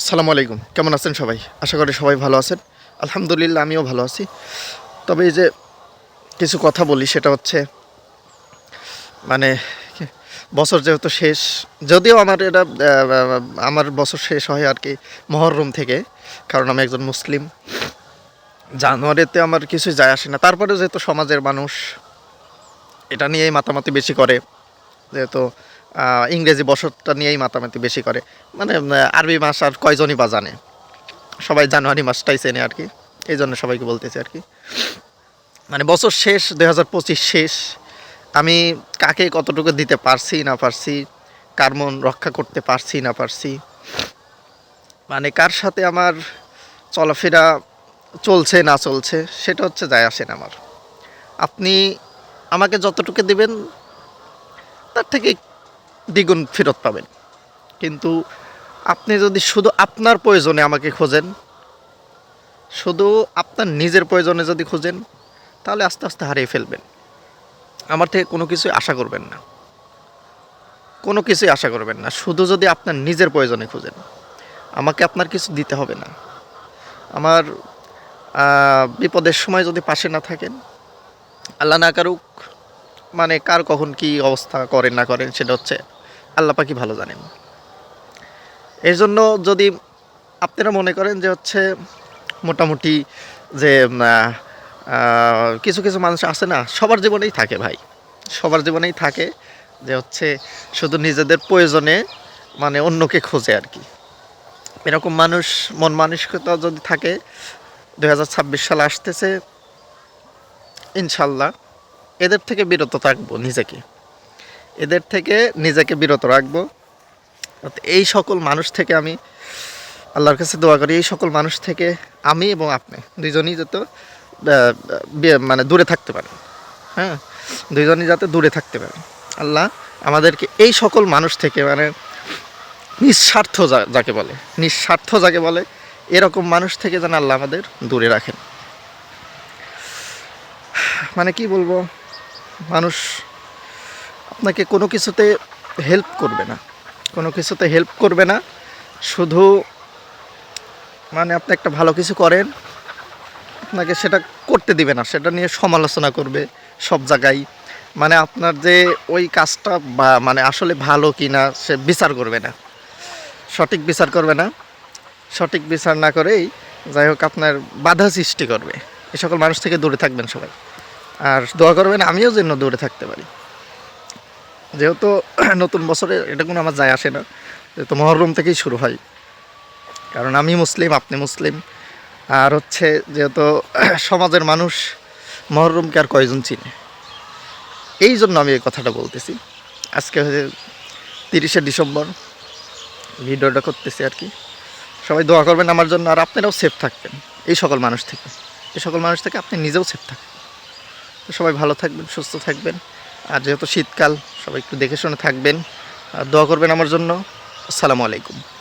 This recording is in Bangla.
আসসালামু আলাইকুম। কেমন আছেন সবাই? আশা করি সবাই ভালো আছেন। আলহামদুলিল্লাহ, আমিও ভালো আছি। তবে এই যে কিছু কথা বলি, সেটা হচ্ছে মানে বছর যেহেতু শেষ, যদিও আমার এটা আমার বছর শেষ হয় আর কি মহরম থেকে, কারণ আমি একজন মুসলিম। জানুয়ারিতে আমার কিছু যায় আসে না। তারপরে যেহেতু সমাজের মানুষ, এটা নিয়েই মাতামাতি বেশি করে, যেহেতু ইংরেজি বছরটা নিয়েই মাতামাতি বেশি করে। মানে আরবি মাস আর কয়জনই বা জানে? সবাই জানুয়ারি মাসটাই চেনে আর কি। এই জন্য সবাইকে বলতেছি আর কি। মানে বছর শেষ, দুই হাজার পঁচিশ শেষ। আমি কাকে কতটুকু দিতে পারছি না পারছি, কার মন রক্ষা করতে পারছি না পারছি মানে কার সাথে আমার চলাফেরা চলছে না চলছে, সেটা হচ্ছে যায় আসে না আমার। আপনি আমাকে যতটুকু দেবেন, তার থেকে দ্বিগুণ ফেরত পাবেন। কিন্তু আপনি যদি শুধু আপনার প্রয়োজনে আমাকে খোঁজেন, শুধু আপনার নিজের প্রয়োজনে যদি খোঁজেন, তাহলে আস্তে আস্তে হারিয়ে ফেলবেন। আমার থেকে কোনো কিছুই আশা করবেন না। কোনো কিছুই আশা করবেন না। শুধু যদি আপনার নিজের প্রয়োজনে খুঁজেন। আমাকে আপনার কিছু দিতে হবে না। আমার বিপদের সময় যদি পাশে না থাকেন, আল্লাহ না কারুক মানে কার কখন কি অবস্থা করেন না করেন, সেটা হচ্ছে আল্লাহ পাকি ভালো জানেন। এর জন্য যদি আপনারা মনে করেন যে হচ্ছে মোটামুটি যে কিছু কিছু মানুষ আছে না, সবার জীবনেই থাকে ভাই। সবার জীবনেই থাকে যে হচ্ছে শুধু নিজেদের প্রয়োজনে মানে অন্যকে খোঁজে আর কি। এরকম মানুষ, মন মানসিকতা যদি থাকে দু সাল আসতেছে, ইনশাল্লাহ এদের থেকে বিরত থাকব নিজেকে। এদের থেকে নিজেকে বিরত রাখব। এই সকল মানুষ থেকে আমি আল্লাহর কাছে দোয়া করি, এই সকল মানুষ থেকে আমি এবং আপনি, দুইজনই যত মানে দূরে থাকতে পারেন। হ্যাঁ? দুইজনই যাতে দূরে থাকতে পারে আল্লাহ আমাদেরকে এই সকল মানুষ থেকে মানে নিঃস্বার্থ যাকে বলে, নিঃস্বার্থ যাকে বলে, এরকম মানুষ থেকে যেন আল্লাহ আমাদের দূরে রাখেন। মানে কি বলব? মানুষ আপনাকে কোনো কিছুতে হেল্প করবে না। কোনো কিছুতে হেল্প করবে না। শুধু মানে আপনি একটা ভালো কিছু করেন, আপনাকে সেটা করতে দিবে না, সেটা নিয়ে সমালোচনা করবে সব জায়গায়। মানে আপনার যে ওই কাজটা বা মানে আসলে ভালো কি না সে বিচার করবে না। সঠিক বিচার করবে না। সঠিক বিচার না করেই যাই হোক আপনার বাধা সৃষ্টি করবে। এ সকল মানুষ থেকে দূরে থাকবেন সবাই। আর দোয়া করবেন আমিও যেন দূরে থাকতে পারি। যেহেতু নতুন বছরে এটা কোনো আমার যায় আসে না, যেহেতু মহরম থেকেই শুরু হয়। কারণ আমি মুসলিম, আপনি মুসলিম। আর হচ্ছে যেহেতু সমাজের মানুষ মহরমকে আর কয়জন চিনে? এই জন্য আমি এই কথাটা বলতেছি। আজকে হচ্ছে তিরিশে ডিসেম্বর, ভিডিওটা করতেছি আর কি। সবাই দোয়া করবেন আমার জন্য, আর আপনারাও সেফ থাকবেন, এই সকল মানুষ থেকে। এই সকল মানুষ থেকে আপনি নিজেও সেফ থাকবেন। সবাই ভালো থাকবেন, সুস্থ থাকবেন। আর যেহেতু শীতকাল, সবাই একটু দেখে শুনে থাকবেন। আর দোয়া করবেন আমার জন্য। আসসালামু আলাইকুম।